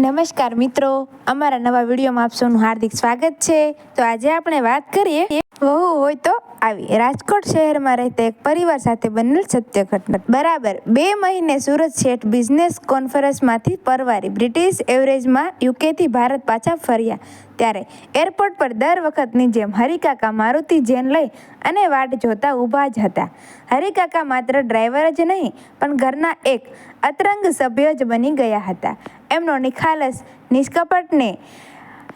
નમસ્કાર મિત્રો, અમારા નવા વિડીયોમાં આપ સૌનું હાર્દિક સ્વાગત છે. તો આજે આપણે વાત કરીએ, વહુ હોય તો આવી. રાજકોટ શહેરમાં રહેતા એક પરિવાર સાથે બનેલ સત્ય ઘટના. બરાબર બે મહિને સુરત શેઠ બિઝનેસ કોન્ફરન્સમાંથી પરવારી. બ્રિટિશ એવરેજમાં યુકેથી ભારત પાછા ફર્યા. ત્યારે એરપોર્ટ પર દર વખતની જેમ હરિકાકા મારુતિ જેન લઈ અને વાટ જોતા ઊભા જ હતા. હરિકાકા માત્ર ડ્રાઈવર જ નહીં, પણ ઘરના એક અતરંગ સભ્ય જ બની ગયા હતા. એમનો નિખાલસ, નિષ્કપટને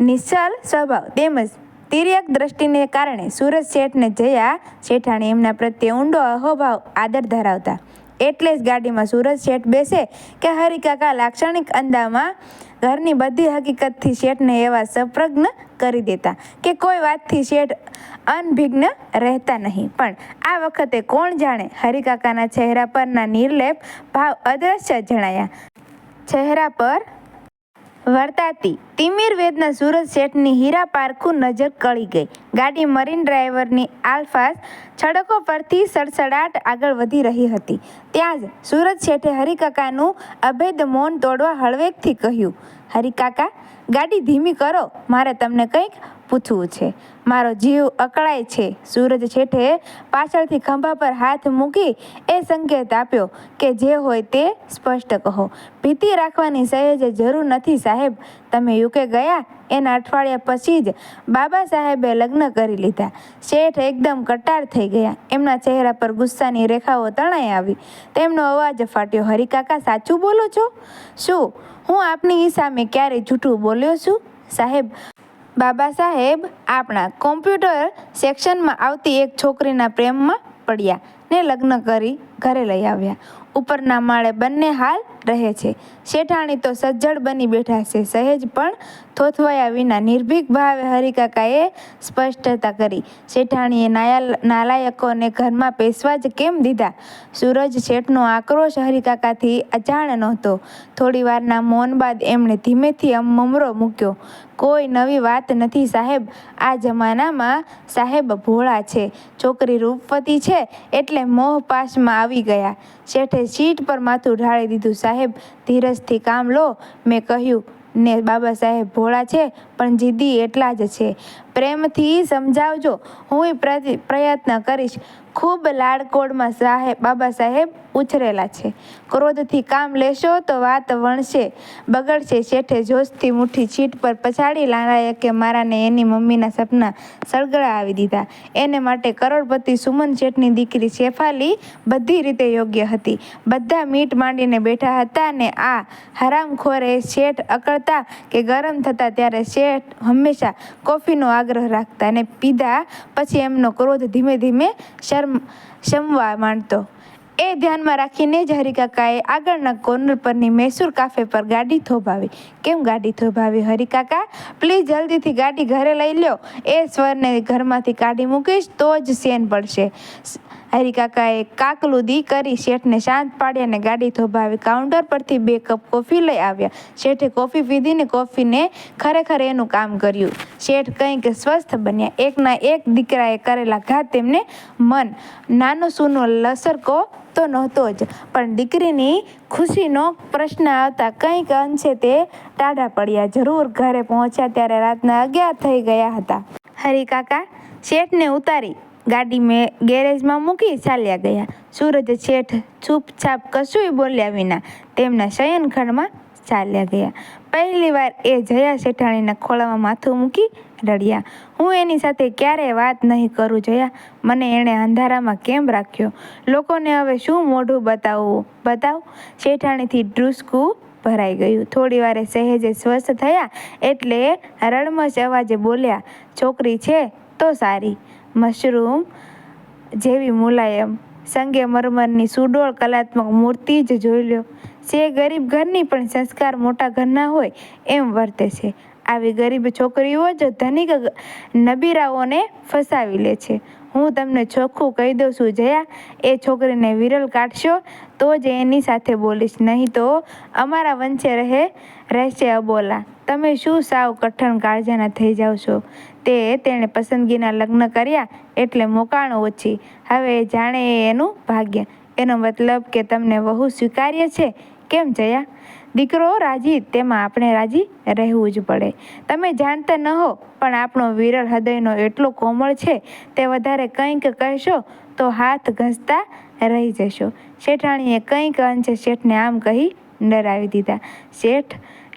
નિશ્ચલ સ્વભાવ તેમજ તિર્યક દ્રષ્ટિને કારણે સુરજ શેઠને જયા શેઠાણી એમના પ્રત્યે ઊંડો અહોભાવ આદર ધરાવતા. એટલે જ ગાડીમાં સુરજ શેઠ બેસે કે હરિકાકા લાક્ષણિક અંદામાં ઘરની બધી હકીકતથી શેઠને એવા સપ્રજ્ઞ કરી દેતા કે કોઈ વાતથી શેઠ અનભિજ્ઞ રહેતા નહીં. પણ આ વખતે કોણ જાણે હરિકાકાના ચહેરા પરના નિર્લેપ ભાવ અદ્રશ્ય જણાયા. ચહેરા પર વર્તાતી તિમિર વેદના સુરત શેઠની હીરા પારખું નજર કળી ગઈ. ગાડી મરીન ડ્રાઈવરની આલ્ફાસ છડકો પરથી સડસડાટ આગળ વધી રહી હતી. ત્યાં જ સુરત શેઠે હરિકાકાનું અભેદ મૌન તોડવા હળવેકથી કહ્યું, હરિકાકા, ગાડી ધીમી કરો, મારે તમને કંઈક પૂછવું છે. મારો જીવ અકળાય છે. સૂરજ છેઠે પાછળથી ખંભા પર હાથ મૂકી એ સંકેત આપ્યો કે જે હોય તે સ્પષ્ટ કહો. ભીતિ રાખવાની સહેજે જરૂર નથી સાહેબ. તમે યુકે ગયા, એના અઠવાડિયા પછી જ બાબા સાહેબે લગ્ન કરી લીધા. શેઠ એકદમ કટાર થઈ ગયા. એમના ચહેરા પર ગુસ્સાની રેખાઓ તણાઈ આવી. તેમનો અવાજ ફાટ્યો હરિકાકા સાચું બોલો છો? શું? હું આપની સામે ક્યારે જૂઠું બોલ્યો છું? સાહેબ બાબા સાહેબ આપણા કોમ્પ્યુટર સેક્શનમાં આવતી એક છોકરીના પ્રેમમાં પડ્યા ને લગ્ન કરી. ઘરે લઈ આવ્યા. ઉપરના માળે બંને હાલ રહે છે. શેઠાણી તો સજ્જડ બની બેઠા છે. સહેજ પણ થોથવાયા વિના નિર્ભીક ભાવે હરિકાકાએ સ્પષ્ટતા કરી. શેઠાણીએ નાયાલ, નાલાયકોને ઘરમાં પેશવા જ કેમ દીધા? સૂરજ શેઠનો આક્રોશ હરિકાકાથી અજાણ નહોતો. થોડી વારના મૌન બાદ એમણે ધીમેથી મમરો મૂક્યો. કોઈ નવી વાત નથી સાહેબ. આ જમાનામાં સાહેબ ભોળા છે. છોકરી રૂપવતી છે એટલે મોહ પાશમાં આવી ગયા. શેઠે સીટ પર માથું ઢાળી દીધું. સાહેબ, ધીરજથી કામ લો. મેં કહ્યું, ને બાબા સાહેબ ભોળા છે, પણ જીદી એટલા જ છે. પ્રેમથી સમજાવજો. હું પ્રયત્ન કરીશ. ખૂબ લાડકોડમાં સાહેબ બાબા સાહેબ ઉછરેલા છે. ક્રોધથી કામ લેશો તો વાત વણશે. બગડશે શેઠે જોશથી મુઠ્ઠી ચીટ પર પછાડી લાલાયકે મારાને એની મમ્મીના સપના સળગડા આવી દીધા. એને માટે કરોડપતિ સુમન શેઠની દીકરી શેફાલી બધી રીતે યોગ્ય હતી. બધા મીટ માંડીને બેઠા હતા ને આ હરામખોરે શેઠ અકળતા કે ગરમ થતા ત્યારે શેઠ હંમેશા કોફીનો આગ્રહ રાખતા અને પીધા પછી એમનો ક્રોધ ધીમે ધીમે શર્મ શમવા માંડતો. એ ધ્યાનમાં રાખીને જ હરિકાકાએ આગળના કોર્નર પરની મૈસૂર કાફે પર ગાડી થોભાવી. કેમ ગાડી થોભાવી હરિકાકા પ્લીઝ જલ્દીથી ગાડી ઘરે લઈ લ્યો. એ સ્વરને ઘરમાંથી કાઢી મૂકીશ તો જ સેન પડશે. હરિકાકાએ કાકલુદી કરી શેઠને શાંત પાડી અને ગાડી થોભાવી કાઉન્ટર પરથી બે કપ કોફી લઈ આવ્યા. શેઠે કોફી પીધીને કોફીને ખરેખર એનું કામ કર્યું. શેઠ કંઈક સ્વસ્થ બન્યા. એકના એક દીકરાએ કરેલા ઘાત તેમને મન. નાનો સૂનો લસરકો તો નહોતો જ, પણ દીકરીની ખુશીનો પ્રશ્ન આવતા કંઈક અંશે તે ટાઢા પડ્યા. જરૂર ઘરે પહોંચ્યા ત્યારે રાતના અગિયાર થઈ ગયા હતા. હરિકાકા, શેઠને ઉતારી. ગાડી મેં ગેરેજમાં મૂકી ચાલ્યા ગયા. સૂરજ શેઠ છૂપછાપ કશુંય બોલ્યા વિના તેમના શયનખંડમાં ચાલ્યા ગયા. પહેલી વાર એ જયા શેઠાણીના ખોળામાં માથું મૂકી રડ્યા. હું એની સાથે ક્યારેય વાત નહીં કરું જયા. મને એણે અંધારામાં કેમ રાખ્યો? લોકોને હવે શું મોઢું બતાવવું? બતાવ. શેઠાણીથી ડ્રુસકું ભરાઈ ગયું. થોડી વારે સહેજે સ્વસ્થ થયા એટલે રડમશ અવાજે બોલ્યા, છોકરી છે તો સારી. મશરૂમ જેવી મુલાયમ. સંગે મરમરની સુડોળ કલાત્મક મૂર્તિ જ જોઈ લ્યો. જે ગરીબ ઘરની પણ સંસ્કાર મોટા ઘરના હોય એમ વર્તે છે. આવી ગરીબ છોકરીઓ જ ધનિક નબીરાઓને ફસાવી લે છે. હું તમને ચોખ્ખું કહી દઉં છું, જયા, એ છોકરીને વિરલ કાઢશો, તો જ એની સાથે બોલીશ. નહીં તો અમારા વંચે રહે, રહેશે અબોલા. તમે શું સાવ કઠણ કાળજાના થઈ જાઓ છો? તે તેણે પસંદગીના લગ્ન કર્યા એટલે મોકાણો ઓછી. હવે જાણે એનું ભાગ્ય. એનો મતલબ કે તમને વહુ સ્વીકાર્ય છે? કેમ, જયા? દીકરો રાજી, તેમાં આપણે રાજી રહેવું જ પડે. તમે જાણતા ન હો, પણ આપણો વિરલ હૃદયનો એટલો કોમળ છે, તે વધારે કંઈક કહેશો તો હાથ ઘસતા રહી જશો. શેઠાણીએ કંઈક અંશે શેઠને આમ કહી ડરાવી દીધા. શેઠ,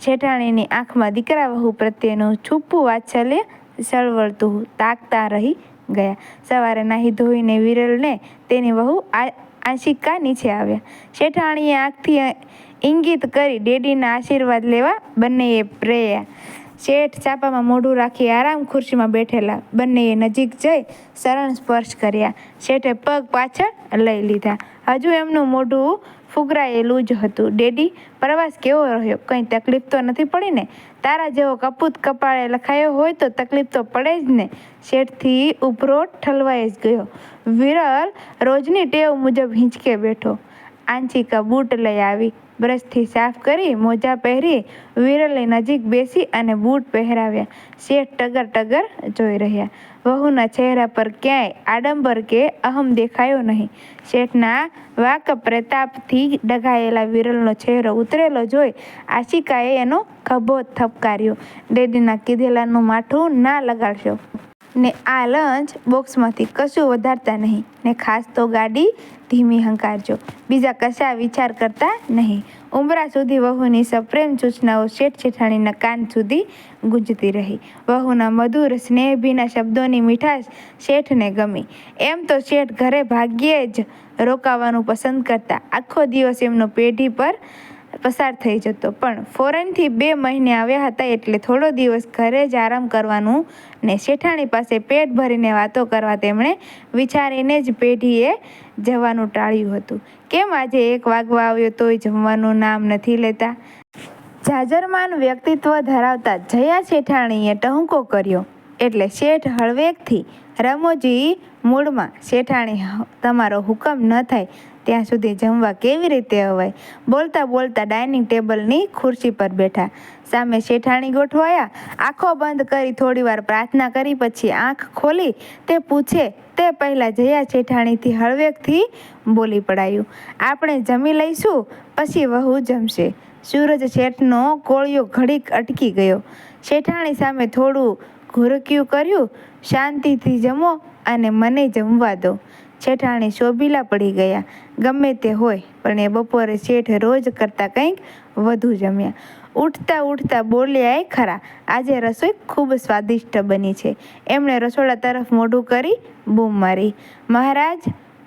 શેઠાણીની આંખમાં દીકરા વહુ પ્રત્યેનું છૂપું વાત્સલ્ય સળવળતું તાકતા રહી ગયા. સવારે નાહી ધોઈને વિરલને તેની વહુ આ આશિકા નીચે આવ્યા. શેઠાણીએ આંખથી ઇંગિત કરી ડેડીના આશીર્વાદ લેવા બંનેએ પ્રેયા શેઠ ચાપામાં મોઢું રાખી આરામ ખુરશીમાં બેઠેલા બંનેએ નજીક જઈ શરણ સ્પર્શ કર્યા. શેઠે પગ પાછળ લઈ લીધા. હજુ એમનું મોઢું ફુગરાયેલું જ હતું. ડેડી, પ્રવાસ કેવો રહ્યો? કંઈ તકલીફ તો નથી પડી ને? તારા જેવો કપૂત કપાળે લખાયો હોય તો તકલીફ તો પડે જ ને? શેઠથી ઉભરો ઠલવાઈ જ ગયો. વિરલ રોજની ટેવ મુજબ હિંચકે બેઠો. આંચિકા બૂટ લઈ આવી. બ્રશથી સાફ કરી, મોજા પહેરી, વિરલની નજીક બેસી અને બૂટ પહેરાવ્યા. શેઠ ટગર ટગર જોઈ રહ્યા. વહુના ચહેરા પર ક્યાંય આડંબર કે અહમ દેખાયો નહીં. શેઠના વાક પ્રતાપથી ડઘાયેલા વિરલનો ચહેરો ઉતરેલો જોઈ આશિકાએ એનો ખભો થપકાર્યો. ડેડીના કીધેલાનું માઠું ના લગાડશો. ને આ લંચ બોક્સમાંથી કશું વધારતા નહીં. ને ખાસ તો ગાડી ધીમી હંકારજો. બીજા કશા વિચાર કરતા નહીં. ઉમરા સુધી વહુની સપ્રેમ સૂચનાઓ શેઠ શેઠાણીના કાન સુધી ગુંજતી રહી. વહુના મધુર સ્નેહભીના શબ્દોની મીઠાશ શેઠને ગમી. એમ તો શેઠ ઘરે ભાગ્યે જ રોકાવાનું પસંદ કરતા. આખો દિવસ એમનો પેઢી પર પસાર થઈ જતો. પણ ફોરેનથી બે મહિને આવ્યા હતા એટલે થોડો દિવસ ઘરે જ આરામ કરવાનું ને શેઠાણી પાસે પેટ ભરીને વાતો કરવા તેમણે વિચારીને જ પેઢીએ જવાનું ટાળ્યું હતું. કેમ આજે એક વાગવા આવ્યો તોય જમવાનું નામ નથી લેતા? જાજરમાન વ્યક્તિત્વ ધરાવતા જયા શેઠાણીએ ટહુકો કર્યો. એટલે શેઠ હળવેકથી, રમોજી, મૂળમાં. શેઠાણી તમારો હુકમ ન થાય. ત્યાં સુધી જમવા કેવી રીતે અવાય? બોલતા બોલતા ડાઇનિંગ ટેબલની ખુરશી પર બેઠા. સામે શેઠાણી ગોઠવાયા. આંખો બંધ કરી થોડીવાર પ્રાર્થના કરી પછી આંખ ખોલી. તે પૂછે, તે પહેલાં જયા શેઠાણીથી હળવેકથી? બોલી પડાયું. આપણે જમી લઈશું, પછી વહુ જમશે. સૂરજ શેઠનો કોળિયો ઘડીક અટકી ગયો. શેઠાણી સામે થોડું ઘુરક્યું કર્યું. શાંતિથી જમો અને મને જમવા દો. શેઠાણી શોભીલા પડી ગયા. ગમે તે હોય, પણ એ બપોરે શેઠ રોજ કરતાં કંઈક વધુ જમ્યા. ઉઠતા ઉઠતા બોલ્યા, એ ખરા, આજે રસોઈ ખૂબ સ્વાદિષ્ટ બની છે. એમણે રસોડા તરફ મોઢું કરી બૂમ મારી. મહારાજ,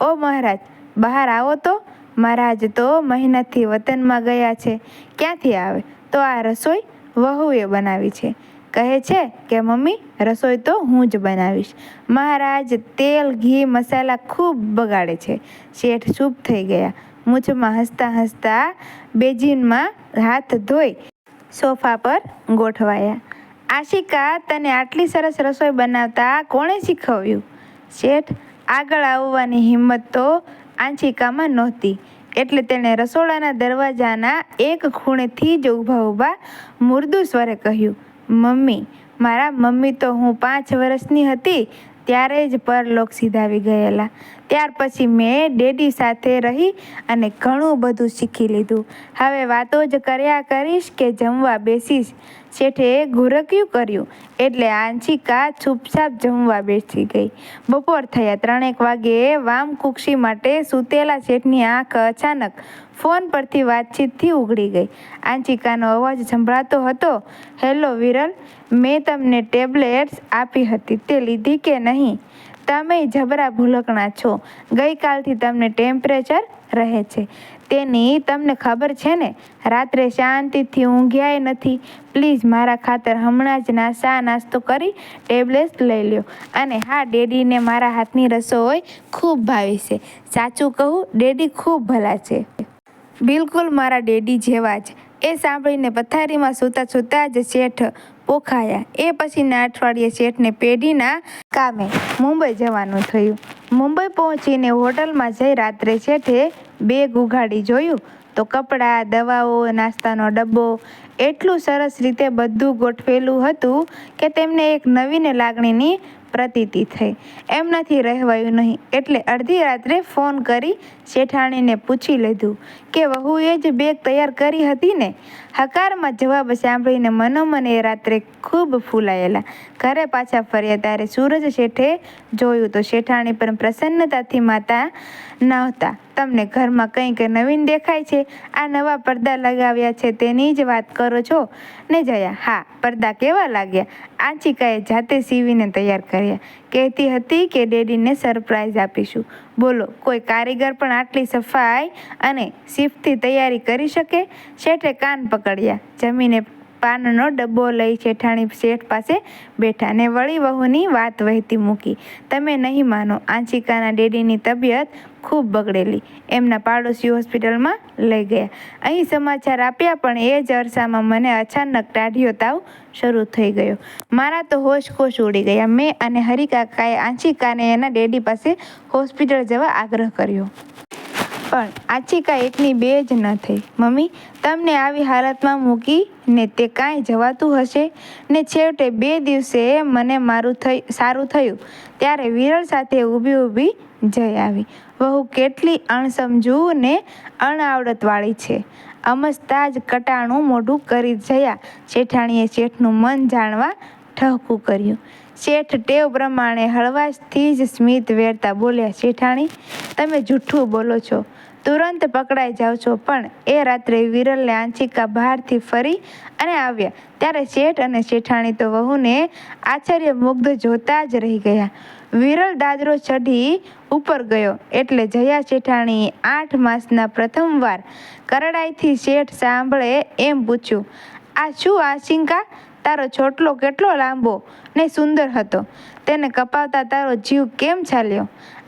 ઓ મહારાજ, બહાર આવો તો? મહારાજ તો મહેનતથી વતનમાં ગયા છે. ક્યાંથી આવે? તો આ રસોઈ વહુએ બનાવી છે. કહે છે કે, મમ્મી, રસોઈ તો હું જ બનાવીશ. મહારાજ, તેલ, ઘી, મસાલા ખૂબ બગાડે છે. શેઠ ચૂપ થઈ ગયા. મૂછમાં હસતા હસતા બેજીનમાં હાથ ધોઈ સોફા પર ગોઠવાયા. આશિકા, તને આટલી સરસ રસોઈ બનાવતા કોણે શીખવ્યું? શેઠ, આગળ આવવાની હિંમત તો આંશિકામાં નહોતી. એટલે તેણે રસોડાના દરવાજાના એક ખૂણેથી જ ઊભા ઊભા મુર્દુ સ્વરે કહ્યું મમ્મી, મારા મમ્મી તો હું પાંચ વર્ષની હતી, ત્યારે જ પરલોક સીધાવી ગયેલા. ત્યાર પછી મેં ડેડી સાથે રહી અને ઘણું બધું શીખી લીધું. હવે વાતો જ કર્યા કરીશ કે જમવા બેસીશ. શેઠે ઘુરક્યું કર્યું એટલે આંચિકા છૂપછાપ જમવા બેસી ગઈ. બપોર થયા ત્રણેક વાગે વામ કુક્ષી માટે સૂતેલા શેઠની આંખ અચાનક ફોન પરથી વાતચીતથી ઉઘડી ગઈ. આંચિકાનો અવાજ સંભળાતો હતો, હેલો વિરલ, મેં તમને ટેબ્લેટ્સ આપી હતી, તે લીધી કે નહીં? તમે જબરા ભૂલકણા છો. ગઈકાલથી તમને ટેમ્પરેચર રહે છે. તેની તમને ખબર છે ને? રાત્રે શાંતિથી ઊંઘ્યાય નથી. પ્લીઝ મારા ખાતર હમણાં જ ના શા નાસ્તો કરી ટેબ્લેટ લઈ લ્યો. અને હા, ડેડીને મારા હાથની રસોઈ ખૂબ ભાવી છે. સાચું કહું, ડેડી ખૂબ ભલા છે. બિલકુલ મારા ડેડી જેવા જ. એ સાંભળીને પથારીમાં સૂતા સૂતા જ શેઠ પોખાયા. એ પછીના અઠવાડિયે શેઠને પેઢીના કામે મુંબઈ જવાનું થયું. મુંબઈ પહોંચીને હોટલમાં જઈ રાત્રે શેઠે બેગ ઉઘાડી જોયું તો કપડાં, દવાઓ, નાસ્તાનો ડબ્બો એટલું સરસ રીતે બધું ગોઠવેલું હતું કે તેમને એક નવીન લાગણીની પ્રતીતિ થઈ. એમનાથી રહેવાયું નહીં. એટલે અડધી રાત્રે ફોન કરી શેઠાણીને પૂછી લીધું કે વહુએ જ બેગ તૈયાર કરી હતી ને? હકારમાં જવાબ સાંભળીને મનોમન એ રાત્રે ખૂબ ફૂલાયેલા. ઘરે પાછા ફર્યા ત્યારે સૂરજ શેઠે જોયું તો શેઠાણી પણ પ્રસન્નતાથી માતા નહોતા. તમને ઘરમાં કંઈક નવીન દેખાય છે, આ નવા પડદા લગાવ્યા છે તેની જ વાત કરો છો? ને જયા, હા, પડદા કેવા લાગ્યા? આંચિકાએ જાતે સીવીને તૈયાર કર્યા. કહેતી હતી કે ડેડીને સરપ્રાઈઝ આપીશું. બોલો, કોઈ કારીગર પણ આટલી સફાઈ અને શિફ્ટથી તૈયારી કરી શકે? શેઠે કાન પકડ્યા. જમીને પાનનો ડબ્બો લઈ શેઠાણી શેઠ પાસે બેઠા ને વળી વહુની વાત વહેતી મૂકી. તમે નહીં માનો આંચિકાના ડેડીની તબિયત ખૂબ બગડેલી. એમના પાડોશી હોસ્પિટલમાં લઈ ગયા. અહીં સમાચાર આપ્યા પણ એ જ અરસામાં મને અચાનક ટાઢિયો તાવ શરૂ થઈ ગયો. મારા તો હોશ કોશ ઉડી ગયા. મેં અને હરિકાકાએ આંચિકાને એના ડેડી પાસે હોસ્પિટલ જવા આગ્રહ કર્યો. પણ આચિકા એકની બે જ ન થઈ. મમ્મી, તમને આવી હાલતમાં મૂકી ને તે કાંઈ જવાતું હશે? ને છેવટે બે દિવસે મને મારું થઈ, સારું થયું, ત્યારે વિરલ સાથે ઊભી ઊભી જઈ આવી. વહુ કેટલી અણસમજુ ને અણઆવડતવાળી છે. અમસ્તા જ કટાણું મોઢું કરી જયા શેઠાણીએ શેઠનું મન જાણવા ઠહકું કર્યું. શેઠ ટેવ પ્રમાણે હળવાશથી જ સ્મિત વેરતા બોલ્યા, શેઠાણી, તમે જૂઠું બોલો છો. તુરંત પકડાઈ જાઓ છો. પણ એ રાત્રે વિરલને આંચિકા બહારથી ફરી અને આવ્યા. ત્યારે શેઠ અને શેઠાણી તો વહુને આશ્ચર્ય મુગ્ધ જોતા જ રહી ગયા. વિરલ દાદરો ચઢી ઉપર ગયો. એટલે જયા શેઠાણી આઠ માસના પ્રથમવાર કરડાઈથી શેઠ સાંભળે એમ પૂછ્યું, આ શું આશિંકા? તારો છોટલો કેટલો લાંબો ને સુંદર હતો. તેને કપાવતા તારો જીવ કેમ ચાલ્યો?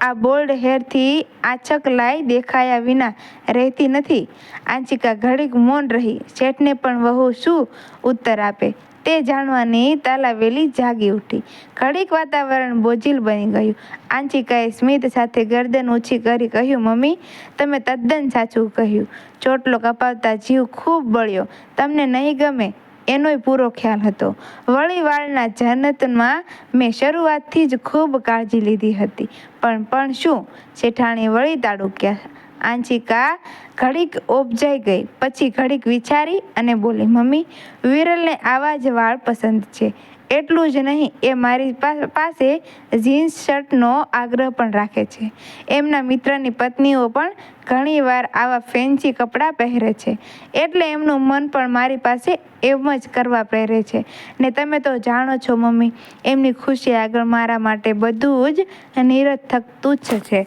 આ બોલ્ડ હેરથી આછક લાઈ દેખાયા વિના રહેતી નથી. આંચિકા ઘડીક મૌન રહી. શેઠને પણ વહુ શું ઉત્તર આપે? તે જાણવાની તાલાવેલી જાગી ઉઠી. ઘડીક વાતાવરણ બોજીલ બની ગયું. આંચિકાએ સ્મિત સાથે ગરદન ઊંચી કરી કહ્યું, મમ્મી, તમે તદ્દન સાચું કહ્યું. ચોટલો કપાવતા જીવ ખૂબ બળ્યો. તમને નહીં ગમે એનોય પૂરો ખ્યાલ હતો. વળી વાળના જનતમાં મેં શરૂઆતથી જ ખૂબ કાળજી લીધી હતી. પણ પણ શું? શેઠાણી વળી તાડુક્યા આંચિકા ઘડીક ઓબજાઈ ગઈ. પછી ઘડીક વિચારી અને બોલી, મમ્મી, વિરલને આવા જ વાળ પસંદ છે. એટલું જ નહીં, એ મારી પાસે જીન્સ શર્ટનો આગ્રહ પણ રાખે છે. એમના મિત્રની પત્નીઓ પણ ઘણીવાર આવા ફેન્સી કપડાં પહેરે છે. એટલે એમનું મન પણ મારી પાસે એમ જ કરવા પહેરે છે. ને તમે તો જાણો છો, મમ્મી, એમની ખુશી આગળ મારા માટે બધું જ નિરર્થક તુચ્છ છે.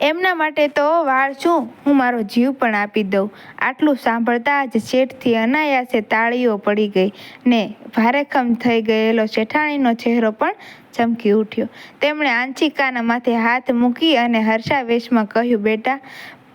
એમના માટે તો વાળ છું, હું મારો જીવ પણ આપી દઉં. આટલું સાંભળતા જ શેઠથી અનાયાસે તાળીઓ પડી ગઈ ને ભારેખમ થઈ ગયેલો શેઠાણીનો ચહેરો પણ ચમકી ઉઠ્યો. તેમણે આંચિકાના માથે હાથ મૂકી અને હર્ષાવેશમાં કહ્યું, બેટા,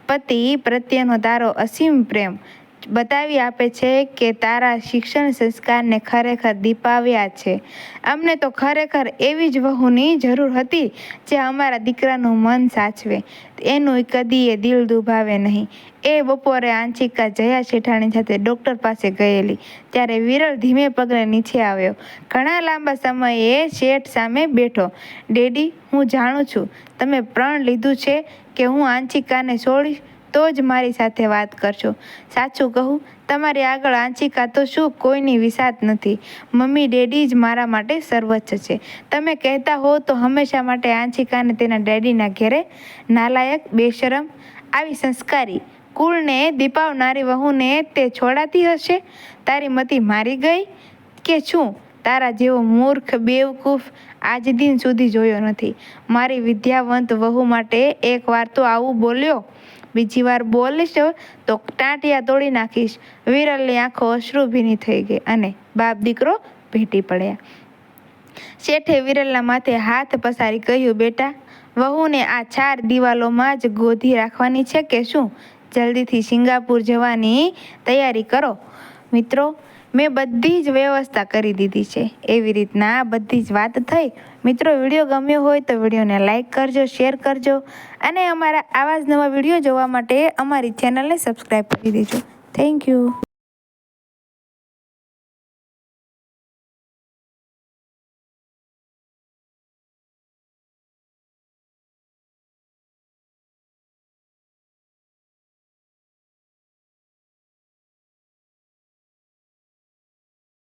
પતિ પ્રત્યેનો તારો અસીમ પ્રેમ. બતાવી આપે છે કે તારા શિક્ષણ સંસ્કારને ખરેખર દીપાવ્યા છે. અમને તો ખરેખર એવી જ વહુની જરૂર હતી જે અમારા દીકરાનું મન સાચવે. એનું કદી એ દિલ દુભાવે નહીં. એ બપોરે આંચિકા જયા શેઠાણી સાથે ડૉક્ટર પાસે ગયેલી. ત્યારે વિરલ ધીમે પગલે નીચે આવ્યો. ઘણા લાંબા સમયે શેઠ સામે બેઠો. ડેડી, હું જાણું છું. તમે પ્રણ લીધું છે કે હું આંચિકાને છોડીશ તો જ મારી સાથે વાત કરશો સાચું કહું, તમારી આગળ આંચિકા તો શું કોઈની વિસાત નથી. મમ્મી, ડેડી જ મારા માટે સર્વોચ્ચ છે. તમે કહેતા હો તો હંમેશા માટે આંચિકાને તેના ડેડીના ઘેરે નાલાયક, બેશરમ, આવી સંસ્કારી, કુળને, દીપાવનારી વહુને તે છોડાતી હશે? તારી મતી મારી ગઈ કે શું? તારા જેવો મૂર્ખ, બેવકૂફ આજ દિન સુધી જોયો નથી. મારી વિદ્યાવંત વહુ માટે એકવાર તો આવું બોલ્યો. બીજી વાર બોલીશ તો ટાંટિયા તોડી નાખીશ. વિરલની આંખો અશ્રુભીની થઈ ગઈ અને બાપ દીકરો ભેટી પડ્યા. શેઠે વિરલના માથે હાથ પસારી કહ્યું, બેટા, વહુને આ ચાર દિવાલોમાં જ ગોધી રાખવાની છે કે શું? જલ્દીથી સિંગાપુર જવાની તૈયારી કરો. મિત્રો મેં બધી જ વ્યવસ્થા કરી દીધી છે. એવી રીતના આ બધી જ વાત થઈ. મિત્રો, વીડિયો ગમ્યો હોય તો વિડીયોને લાઇક કરજો, શેર કરજો અને અમારા આવા જ નવા વીડિયો જોવા માટે અમારી ચેનલને સબસ્ક્રાઈબ કરી દેજો. Thank you.